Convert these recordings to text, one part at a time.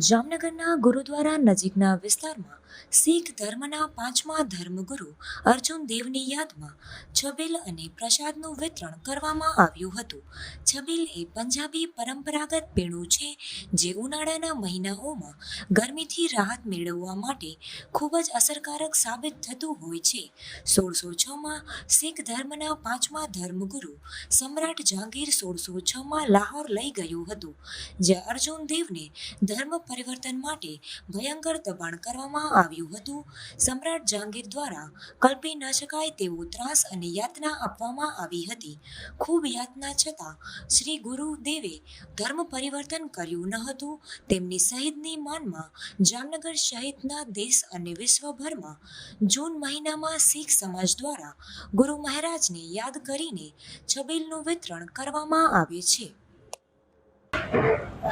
જામનગરના ગુરુદ્વારા નજીકના વિસ્તારમાં શીખ ધર્મના પાંચમા ધર્મગુરુ અર્જુન દેવની યાદમાં છબીલ અને પ્રસાદનું વિતરણ કરવામાં આવ્યું હતું. છબીલ એ પંજાબી પરંપરાગત પીણું છે જે ઉનાળાના મહિનાઓમાં ગરમીથી રાહત મેળવવા માટે ખૂબ જ અસરકારક સાબિત થતું હોય છે. સોળસો છમાં શીખ ધર્મના પાંચમા ધર્મગુરુ સમ્રાટ જહાંગીર સોળસો છમાં લાહોર લઈ ગયું હતું, જ્યાં અર્જુન દેવને ધર્મ પરિવર્તન માટે ભયંકર દબાણ કરવામાં આવ્યું હતું. સમ્રાટ જહાંગીર દ્વારા કલ્પી ન શકાય તેવો ત્રાસ અને યાતના આપવામાં આવી હતી. ખૂબ યાતના છતાં શ્રી ગુરુદેવે ધર્મ પરિવર્તન કર્યું ન હતું. તેમની શહીદની માનમાં જામનગર સહિતના દેશ અને વિશ્વભરમાં જૂન મહિનામાં શીખ સમાજ દ્વારા ગુરુ મહારાજને યાદ કરીને છબીલનું વિતરણ કરવામાં આવે છે.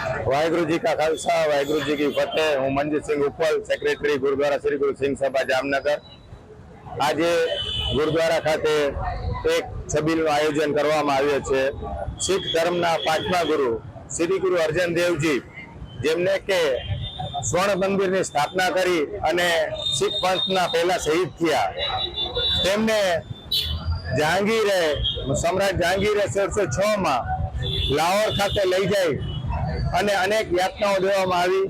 ਵਾਹਿਗੁਰੂ ਜੀ ਕਾ ਖਾਲਸਾ ਵਾਹਿਗੁਰੂ ਜੀ ਕੀ ਫਤਿਹ હું મનજીત સિંહ ઉપલ સેક્રેટરી ગુરુદ્વારા શ્રી ગુરુ સિંહ સભા, જામનગર. આજે ગુરુદ્વારા ખાતે એક છબીલનું આયોજન કરવામાં આવ્યું છે. શીખ ધર્મના પાંચમા ગુરુ શ્રી ગુરુ અર્જન દેવજી, જેમને કે સ્વર્ણ મંદિરની સ્થાપના કરી અને શીખ પંથના પહેલા શહીદ થયા. તેમને જહાંગીરે સમ્રાટ જહાંગીરે સોળસો છ માં લાહોર ખાતે લઈ જાય. અને અનેક યાતનાઓ દેવામાં આવી.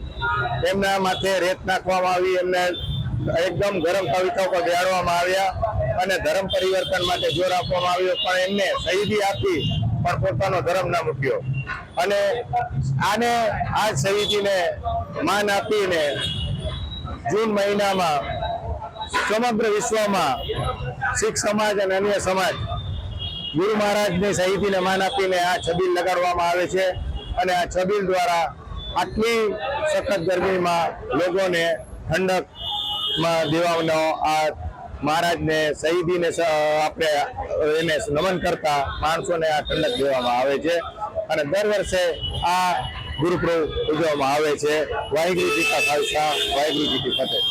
એમના માથે રેત નાખવામાં આવી, એમને એકદમ ગરમ કવિતા પર બેહાડવામાં આવ્યા અને ધર્મ પરિવર્તન માટે જોર આપવામાં આવ્યો. પણ એમને શહીદી આપી, પણ પોતાનો ધર્મ ના મૂક્યો. અને આને આ શહીદીને માન આપીને જૂન મહિનામાં સમગ્ર વિશ્વમાં શીખ સમાજ અને અન્ય સમાજ ગુરુ મહારાજની શહીદીને માન આપીને આ છબીલ લગાડવામાં આવે છે. અને આ છબીલ દ્વારા આટલી સખત ગરમીમાં લોકોને ઠંડકમાં દેવાનો આ મહારાજને શહીદીને આપણે એને નમન કરતા માણસોને આ ઠંડક દેવામાં આવે છે. અને દર વર્ષે આ ગુરુપ્રવ ઉજવવામાં આવે છે. વાહેગુરુજી કા ખાલસા વાહેગુરુજી કી ફતેહ.